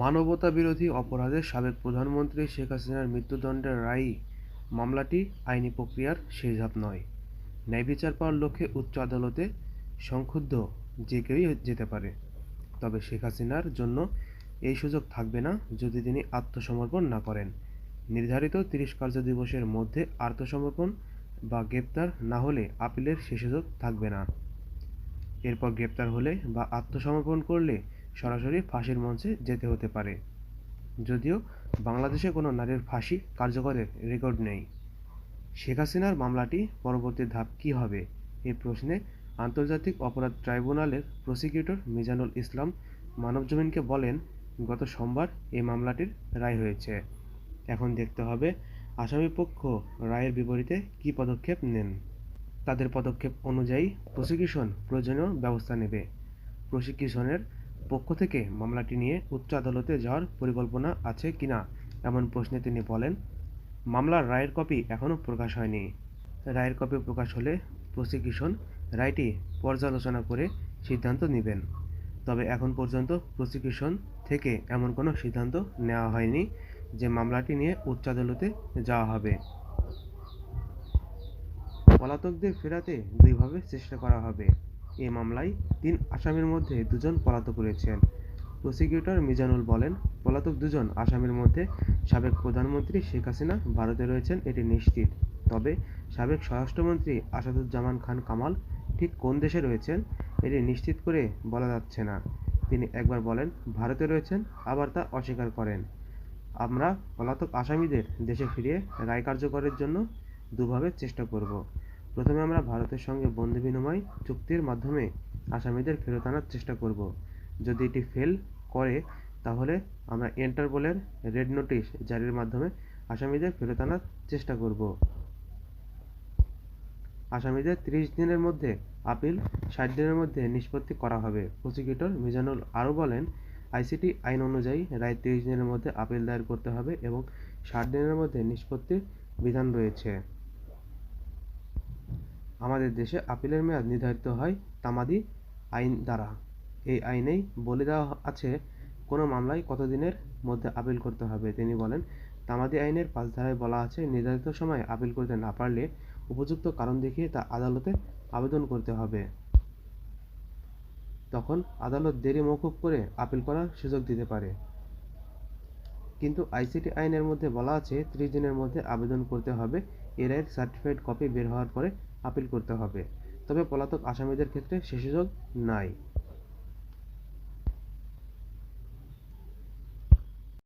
মানবতাবিরোধী অপরাধে সাবেক প্রধানমন্ত্রী শেখ হাসিনার মৃত্যুদণ্ডের রায়ই মামলাটি আইনি প্রক্রিয়ার শেষ ধাপ নয়। ন্যায়বিচার পাওয়ার লক্ষ্যে উচ্চ আদালতে সংক্ষুব্ধ যে কেউই যেতে পারে। তবে শেখ হাসিনার জন্য এই সুযোগ থাকবে না যদি তিনি আত্মসমর্পণ না করেন। নির্ধারিত তিরিশ কার্যদিবসের মধ্যে আত্মসমর্পণ বা গ্রেপ্তার না হলে আপিলের সে সুযোগ থাকবে না। এরপর গ্রেপ্তার হলে বা আত্মসমর্পণ করলে সরাসরি ফাঁসির মঞ্চে যেতে হতে পারে। যদিও বাংলাদেশে কোনো নারীর ফাঁসি কার্যকরের রেকর্ড নেই। শেখ হাসিনার মামলাটি পরবর্তী ধাপ কী হবে, এ প্রশ্নে আন্তর্জাতিক অপরাধ ট্রাইব্যুনালের প্রসিকিউটর মিজানুল ইসলাম মানবজমিনকে বলেন, গত সোমবার এই মামলাটির রায় হয়েছে। এখন দেখতে হবে আসামিপক্ষ রায়ের বিপরীতে কী পদক্ষেপ নেন। তাদের পদক্ষেপ অনুযায়ী প্রসিকিউশন প্রয়োজনীয় ব্যবস্থা নেবে। প্রসিকিউশনের পক্ষ থেকে মামলাটি নিয়ে উচ্চ আদালতে যাওয়ার পরিকল্পনা আছে কিনা এমন প্রশ্নে তিনি বলেন, মামলার রায়ের কপি এখনও প্রকাশ হয়নি। রায়ের কপি প্রকাশ হলে প্রসিকিউশন রায়টি পর্যালোচনা করে সিদ্ধান্ত নেবেন। তবে এখন পর্যন্ত প্রসিকিউশন থেকে এমন কোনো সিদ্ধান্ত নেওয়া হয়নি যে মামলাটি নিয়ে উচ্চ আদালতে যাওয়া হবে। পলাতকদের ফেরাতে দুইভাবে চেষ্টা করা হবে। এ মামলায় তিন আসামির মধ্যে দুজন পলাতক রয়েছেন। প্রসিকিউটর মিজানুল বলেন, পলাতক দুজন আসামির মধ্যে সাবেক প্রধানমন্ত্রী শেখ হাসিনা ভারতে রয়েছেন, এটি নিশ্চিত। তবে সাবেক স্বরাষ্ট্রমন্ত্রী আসাদুজ্জামান খান কামাল ঠিক কোন দেশে রয়েছেন, এটি নিশ্চিত করে বলা যাচ্ছে না। তিনি একবার বলেন, ভারতে রয়েছেন, আবার তা অস্বীকার করেন। আমরা পলাতক আসামিদের দেশে ফিরিয়ে রায় কার্যকরের জন্য দুভাবে চেষ্টা করব। প্রথমে আমরা ভারতের সঙ্গে বন্ধু বিনিময় চুক্তির মাধ্যমে আসামিদের ফেরত আনার চেষ্টা করব। যদি এটি ফেল করে, তাহলে আমরা ইন্টারপোলের রেড নোটিশ জারির মাধ্যমে আসামিদের ফেরত আনার চেষ্টা করব। আসামিদের ত্রিশ দিনের মধ্যে আপিল ষাট দিনের মধ্যে নিষ্পত্তি করা হবে। প্রসিকিউটর মিজানুল আরও বলেন আইসিটি আইন অনুযায়ী রায় তিরিশ দিনের মধ্যে আপিল দায়ের করতে হবে এবং ষাট দিনের মধ্যে নিষ্পত্তির বিধান রয়েছে। আমাদের দেশে আপিলের মেয়াদ নির্ধারিত হয় তামাদি আইন দ্বারা। এই আইনেই বলে দেওয়া আছে, কোনো মামলায় কতদিনের মধ্যে আপিল করতে হবে। তিনি বলেন, তামাদি আইনের পাঁচ ধারায় বলা আছে, নির্ধারিত সময়ে আপিল করতে না পারলে উপযুক্ত কারণ দেখিয়ে তা আদালতে আবেদন করতে হবে। তখন আদালত দেরি মৌকুব করে আপিল করার সুযোগ দিতে পারে। কিন্তু আইসিটি আইনের মধ্যে বলা আছে, ত্রিশ দিনের মধ্যে আবেদন করতে হবে। এর সার্টিফাইড কপি বের হওয়ার পরে আপিল করতে হবে। তবে পলাতক আসামিদের ক্ষেত্রে সে সুযোগ নাই।